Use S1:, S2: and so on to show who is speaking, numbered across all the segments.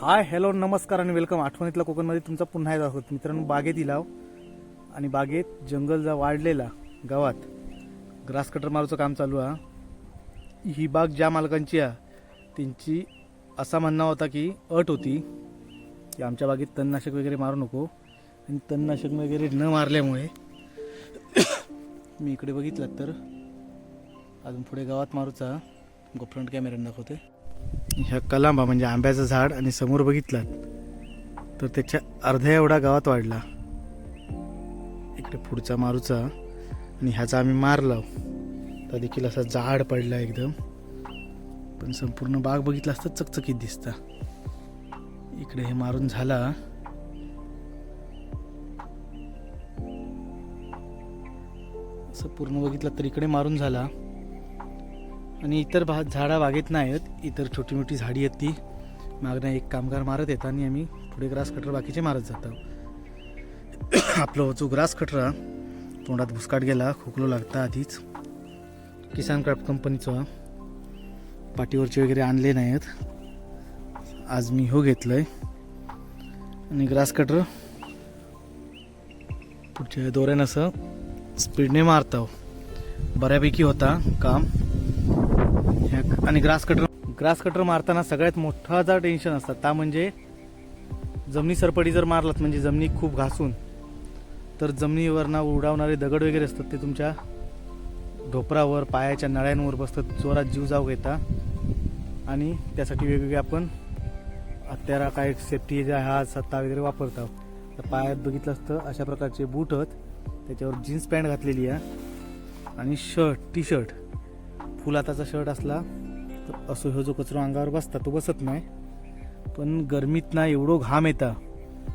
S1: Hi hello नमस्कार आणि welcome. आठवणीतल्या कोकणमध्ये तुमचा पुन्हा एकदा आहोत मित्रांनो बागेत इलाव आणि बागेत जंगल जा वाढलेला गावात. ग्रास कटर मारूचं काम चालू आहे ही. बाग ज्या मालकांची आहे त्यांची असा म्हणणं होता की अट होती की आमच्या बागेत तणनाशक वगैरे मारू नको आणि तणनाशक वगैरे न मारल्यामुळे मी इकडे बघितलं तर अजून पुढे गावात मारूचा. फ्रंट कॅमेऱ्याने दाखवते. ह्या कलांबा म्हणजे आंब्याचं झाड आणि समोर बघितलात तर त्याच्या अर्ध्या एवढा गावात वाढला. इकडे पुढचा मारूचा आणि ह्याचा आम्ही मारला. तर देखील असा जाड पडला एकदम. पण संपूर्ण बाग बघितला असता चकचकीत दिसता. इकडे हे मारून झाला. असं पूर्ण बघितलं तर इकडे मारून झाला. आणि इतर भा झाडा बागेत नाही आहेत इतर छोटी मोठी झाडी आहेत ती. मागणं एक कामगार मारत येतात आणि आम्ही पुढे ग्रास कटर बाकीचे मारत जातो. आपलं जो ग्रास कटरा. तोंडात भुसकाट गेला खोकलो लागता आधीच. किसान क्राफ्ट कंपनीचा पाठीवरचे वगैरे आणले नाही आहेत आज मी हो घेतलं आहे आणि ग्रास कटर पुढच्या दोऱ्यानं असं स्पीडने मारतो बऱ्यापैकी होता काम. आणि ग्रास कटर ग्रास कटर मारताना सगळ्यात मोठा जर टेन्शन असतात ता म्हणजे जमिनी सरपटी जर मारलात म्हणजे जमिनी खूप घासून तर जमिनीवरना उडावणारे दगड वगैरे असतात ते तुमच्या ढोपरावर पायाच्या नळ्यांवर बसतात जोरात जीव जाऊ घेता. आणि त्यासाठी वेगवेगळे आपण हत्यारा काय सेफ्टी हा सत्ता वगैरे वापरतो. तर पायात बघितलं असतं अशा प्रकारचे बूट आहेत. त्याच्यावर जीन्स पॅन्ट घातलेली आहे. आणि शर्ट टी शर्ट फुल हाताचा शर्ट असला तर असो ह्यो जो कचरो अंगावर बसता तो बसत नाही. पण गरमीत ना एवढं घाम येता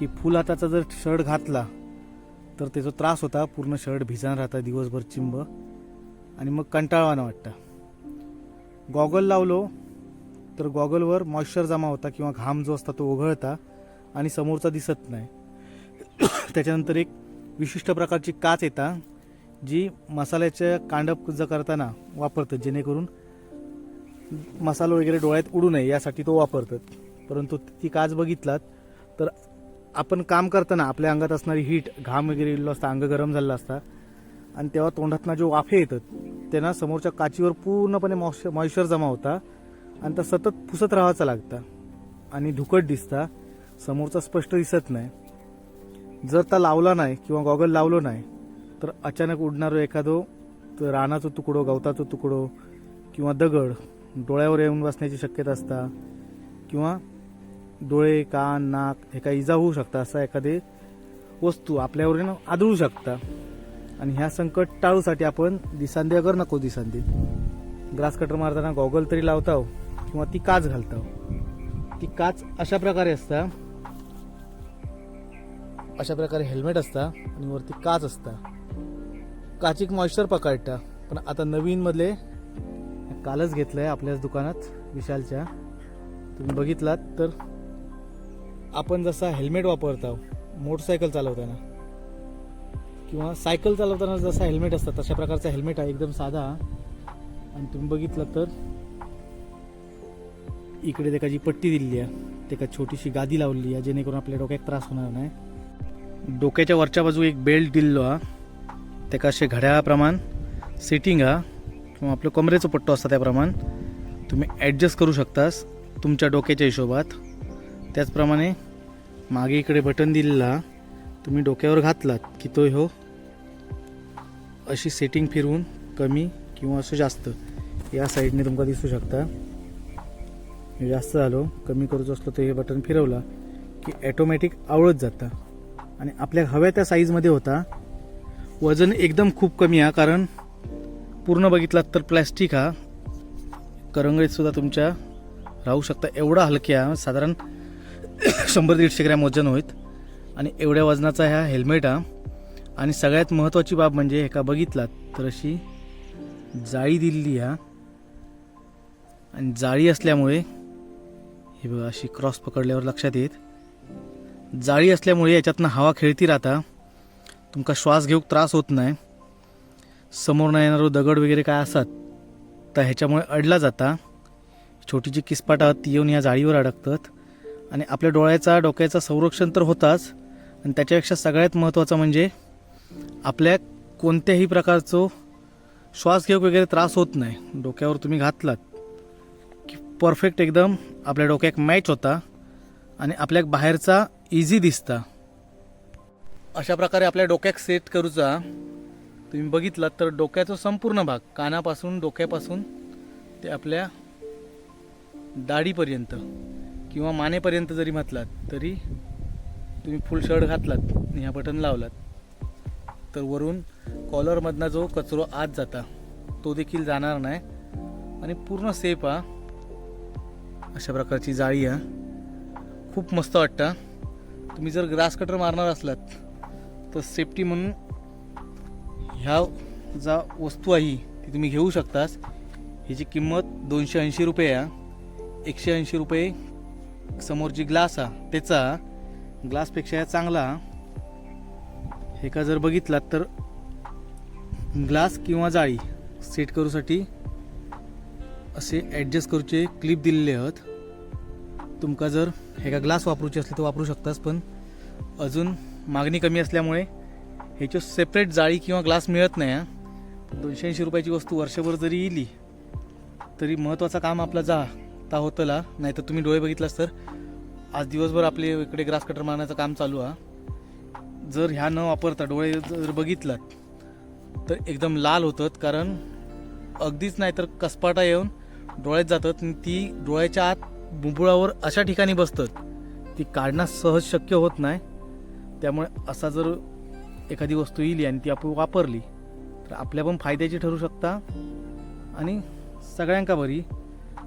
S1: की फुलाताचा जर शर्ट घातला तर त्याचा त्रास होता. पूर्ण शर्ट भिजान राहता दिवसभर चिंब. आणि मग कंटाळवानं वाटतं. गॉगल लावलो तर गॉगलवर मॉइश्चर जमा होता किंवा घाम जो असता तो ओघळता आणि समोरचा दिसत नाही. त्याच्यानंतर एक विशिष्ट प्रकारची काच येता जी मसाल्याच्या कांडप जर करताना वापरतात जेणेकरून मसाला वगैरे डोळ्यात उडू नये यासाठी तो वापरतात. परंतु ती काच बघितलात तर आपण काम करताना आपल्या अंगात असणारी हीट घाम वगैरे येलो असता अंग गरम झालेला असता आणि तेव्हा तोंडातनं जो वाफे येतात त्यांना समोरच्या काचीवर पूर्णपणे मॉइश्चर मॉइश्चर जमा होता आणि तर सतत पुसत राहायचं लागतं. आणि धुकट दिसता समोरचा स्पष्ट दिसत नाही. जर त्या लावला नाही किंवा गॉगल लावलो नाही तर अचानक उडणारो एखादो रानाचो तुकडो गवताचो तुकडो किंवा दगड डोळ्यावर येऊन बसण्याची शक्यता असता किंवा डोळे कान नाक हे काही इजा होऊ शकता असा एखादी वस्तू आपल्यावर आदळू शकता. आणि ह्या संकट टाळूसाठी आपण दिसांदे अगर नको दिसांदे. ग्रास कटर मारताना गॉगल तरी लावता हो, किंवा ती काच घालता हो. ती काच अशा प्रकारे असता अशा प्रकारे हेल्मेट असता आणि वरती काच असता. काचिक मॉइश्चर पकडता. पण आता नवीनमधले कालच घेतलं आहे आपल्याच दुकानात विशालच्या. तुम्ही बघितलात तर आपण जसा हेल्मेट वापरता मोटरसायकल चालवताना किंवा सायकल चालवताना जसा हेल्मेट असतात तशा प्रकारचा हेल्मेट आहे एकदम साधा. आणि तुम्ही बघितलं तर इकडे त्याका जी पट्टी दिलेली आहे. त्याका छोटीशी गादी लावलेली आहे जेणेकरून आपल्या डोक्यात त्रास होणार नाही. डोक्याच्या वरच्या बाजू एक बेल्ट दिलेलो हा त्याका असे घड्याळाप्रमाण सेटिंग हा किंवा आपलं कमरेचं पट्टो असता त्याप्रमाण तुम्ही ॲडजस्ट करू शकतास तुमच्या डोक्याच्या हिशोबात. त्याचप्रमाणे मागे इकडे बटन दिलेला तुम्ही डोक्यावर घातलात की तो ह्यो अशी सेटिंग फिरवून कमी किंवा असं जास्त या साईडने तुमका दिसू शकता. जास्त झालो कमी करूचं असलो तर हे बटन फिरवला की ॲटोमॅटिक आवळत जाता. आणि आपल्या हव्या त्या साईजमध्ये होता वजन एकदम खूप कमी आहे कारण पूर्ण बघितलात तर प्लॅस्टिक हा. करंगळीतसुद्धा तुमच्या राहू शकता एवढा हलक्या साधारण शंभर दीडशे ग्रॅम वजन होईत आणि एवढ्या वजनाचा ह्या हेल्मेट हा. आणि सगळ्यात महत्त्वाची बाब म्हणजे एका बघितलात तर अशी जाळी दिलेली हा. आणि जाळी असल्यामुळे हे बघा अशी क्रॉस पकडल्यावर लक्षात येत जाळी असल्यामुळे याच्यातनं हवा खेळती राहता. तुमका श्वास घेऊक त्रास होत नाही. समोर न येणारो दगड वगैरे काय असतात तर ह्याच्यामुळे अडला जाता. छोटी जी किसपाट आहात ती येऊन या जाळीवर अडकतात. आणि आपल्या डोळ्याचा डोक्याचं संरक्षण तर होताच आणि त्याच्यापेक्षा सगळ्यात महत्त्वाचं म्हणजे आपल्या कोणत्याही प्रकारचं श्वास घेऊक वगैरे त्रास होत नाही. डोक्यावर तुम्ही घातलात की परफेक्ट एकदम आपल्या डोक्याक मॅच होता आणि आपल्या बाहेरचा इझी दिसता. अशा प्रकारे आपल्या डोक्याक सेट करूचा तुम्ही बघितलात तर डोक्याचा संपूर्ण भाग कानापासून डोक्यापासून ते आपल्या दाढीपर्यंत किंवा मानेपर्यंत जरी म्हटलात तरी तुम्ही फुल शर्ट घातलात आणि ह्या बटन लावलात तर वरून कॉलरमधला जो कचरो आत जाता तो देखील जाणार नाही आणि पूर्ण सेफ हा. अशा प्रकारची जाळी हा. खूप मस्त वाटतं. तुम्ही जर ग्रास कटर मारणार असलात तर सेफ्टी म्हणून ह्या जा वस्तू आहे ती तुम्ही घेऊ शकतास. ह्याची किंमत दोनशे ऐंशी रुपये आहे. एकशे ऐंशी रुपये समोरची ग्लास आहे त्याचा ग्लासपेक्षा या चांगला हे का जर बघितलात तर ग्लास किंवा जाळी सेट करूसाठी असे ॲडजस्ट करूचे क्लिप दिलेले आहेत. तुमका जर हे का ग्लास वापरूचे असले तर वापरू शकतास पण अजून मागणी कमी असल्यामुळे ह्याची सेपरेट जाळी किंवा ग्लास मिळत नाही हा. दोनशे ऐंशी रुपयाची वस्तू वर्षभर जरी इली तरी महत्त्वाचं काम आपलं जा ता होतला. नाही तर तुम्ही डोळे बघितलास तर आज दिवसभर आपले इकडे ग्रास कटर मारण्याचं काम चालू आहे जर ह्या न वापरता डोळे जर बघितलात तर एकदम लाल होतात. कारण अगदीच नाही तर कसपाटा येऊन डोळ्यात जातात आणि ती डोळ्याच्या आत बुबुळावर अशा ठिकाणी बसतात ती काढणं सहज शक्य होत नाही. त्यामुळे असा जर एखादी वस्तू येईल आणि ती आपण वापरली तर आपल्या पण फायद्याची ठरू शकता. आणि सगळ्यांका बरी.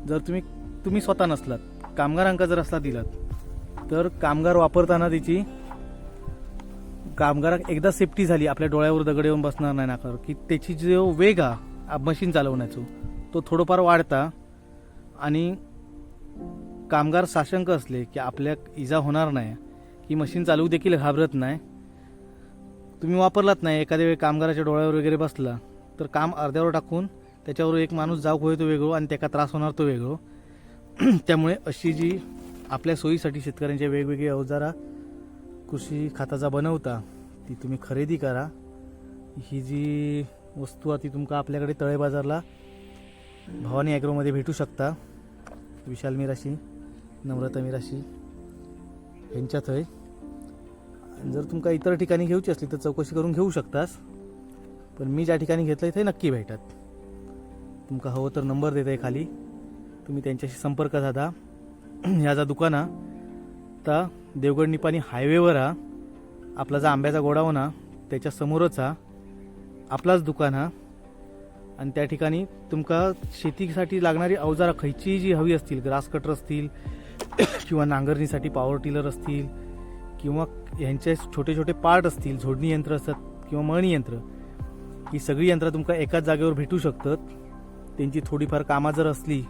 S1: जर तुम्ही तुम्ही स्वतः नसलात कामगारांका जर असला दिलात तर कामगार वापरताना त्याची कामगाराक एकदा सेफ्टी झाली आपल्या डोळ्यावर दगड येऊन बसणार नाही नाकार की त्याची जो वेग हा मशीन चालवण्याचो तो थोडंफार वाढता. आणि कामगार साशंक असले की आपल्या इजा होणार नाही. ही मशीन चालू देखील घाबरत नाही. तुम्ही वापरलात नाही एखाद्या वेळी कामगाराच्या डोळ्यावर वगैरे बसला तर काम अर्ध्यावर टाकून त्याच्यावर एक माणूस जाऊ होय तो वेगळो आणि त्याका त्रास होणार तो वेगळो. त्यामुळे अशी जी आपल्या सोयीसाठी शेतकऱ्यांच्या वेगवेगळी अवजारा कृषी खाताचा बनवता ती तुम्ही खरेदी करा. ही जी वस्तू आहे ती तुमका आपल्याकडे तळे बाजारला भवानी ॲग्रोमध्ये भेटू शकता. विशाल मिराशी नम्रता मिराशी. ह्यांच्या आहे आणि जर तुमका इतर ठिकाणी घेऊची असली तर चौकशी करून घेऊ शकतास. पण मी ज्या ठिकाणी घेतलं ते नक्की भेटत. तुमका हवं तर नंबर देत आहे खाली. तुम्ही त्यांच्याशी संपर्क साधा. ह्या जा दुकाना. तर देवगड निपाणी हायवेवर हा आपला जो आंब्याचा गोडाऊन हा त्याच्या समोरच हा आपलाच दुकान हा आणि त्या ठिकाणी तुमका शेतीसाठी लागणारी अवजारं खयचीही जी हवी असतील ग्रास कटर असतील किंवा नांगरणीसाठी पॉवर टिलर असतील किंवा ह्यांचे छोटे छोटे पार्ट असतील झोडणी यंत्र असतात किंवा मळणी यंत्र ही सगळी यंत्र तुमका एकाच जागेवर भेटू शकतात. त्यांची थोडीफार कामं जर असली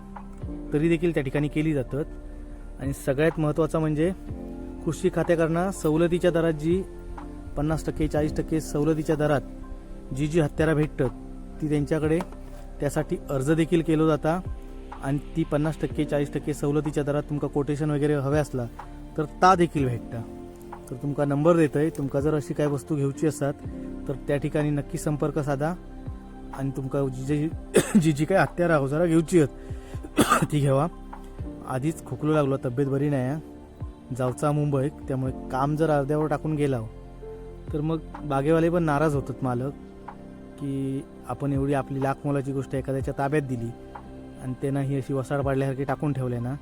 S1: तरी देखील त्या ठिकाणी केली जातात. आणि सगळ्यात महत्त्वाचं म्हणजे कृषी खात्याकडनं सवलतीच्या दरात जी पन्नास टक्के चाळीस टक्के सवलतीच्या दरात जी जी हत्यारा भेटतात ती त्यांच्याकडे त्यासाठी अर्ज देखील केलो जाता. आणि ती पन्नास टक्के चाळीस टक्के सवलतीच्या दरात तुमका कोटेशन वगैरे हवे असला तर ता देखील भेटता. तर तुमका नंबर देत आहे तुमका जर अशी काय वस्तू घेऊची असतात तर त्या ठिकाणी नक्की संपर्क साधा. आणि तुमका जी जी जी जी काय हत्यारा अवजारा घेऊची आहेत ती घ्यावा. आधीच खोकलो लागलो तब्येत बरी नाही आहे. जावचा मुंबई त्यामुळे काम जर अर्ध्यावर टाकून गेला तर मग बागेवाले पण नाराज होतात मालक की आपण एवढी आपली लाख मोलाची गोष्ट एखाद्याच्या ताब्यात दिली आणि त्यांना ही अशी वसाड पाडल्यासारखी टाकून ठेवल्या ना.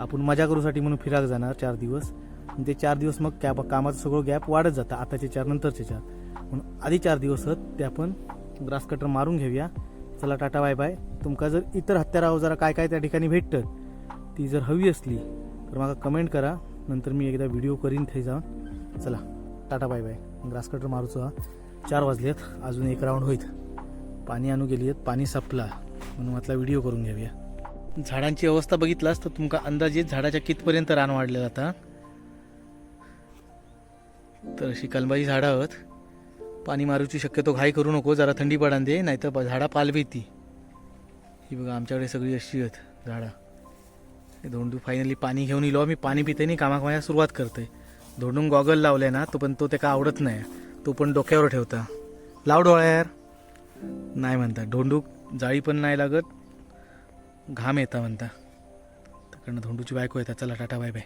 S1: आपण मजा करूसाठी म्हणून फिराक जाणार चार दिवस. आणि ते चार दिवस मग कॅप कामाचं सगळं गॅप वाढत जातं. आताचे चार नंतरचे चार. म्हणून आधी चार दिवस आहेत ते आपण ग्रास कटर मारून घेऊया. चला टाटा बाय बाय. तुमका जर इतर हत्यारावं जरा काय काय त्या ठिकाणी भेटतं ती जर हवी असली तर मला कमेंट करा. नंतर मी एकदा व्हिडिओ करीन थंय जाऊन. चला tata bye bye. Grass cutter मारूचो हा. चार वाजलेत अजून एक राऊंड होईत पाणी आणू गेली आहेत पाणी संपला. म्हणून म्हटलं व्हिडिओ करून घेऊया. झाडांची अवस्था बघितलास तर तुमका अंदाजे झाडाच्या कितपर्यंत रान वाढलं जाता तर अशी कलबाई झाडं आहोत पाणी मारूची शक्यतो घाई करू नको जरा थंडी पडान दे नाही तर झाडा ही बघा आमच्याकडे सगळी अशी आहेत झाडं. धोंडू फायनली पाणी घेऊन इलो. मी पाणी पिते नाही माझ्या सुरुवात करते. धोंडून गॉगल लावले ना तो पण तो त्या का आवडत नाही. तो पण डोक्यावर ठेवता. लाव डोळ्यार नाही म्हणता. धोंडूक जाळी पण नाही लागत. घाम येता म्हणता. तिकडनं धोंडूची बायको येतात चला टाटा बाय बाय.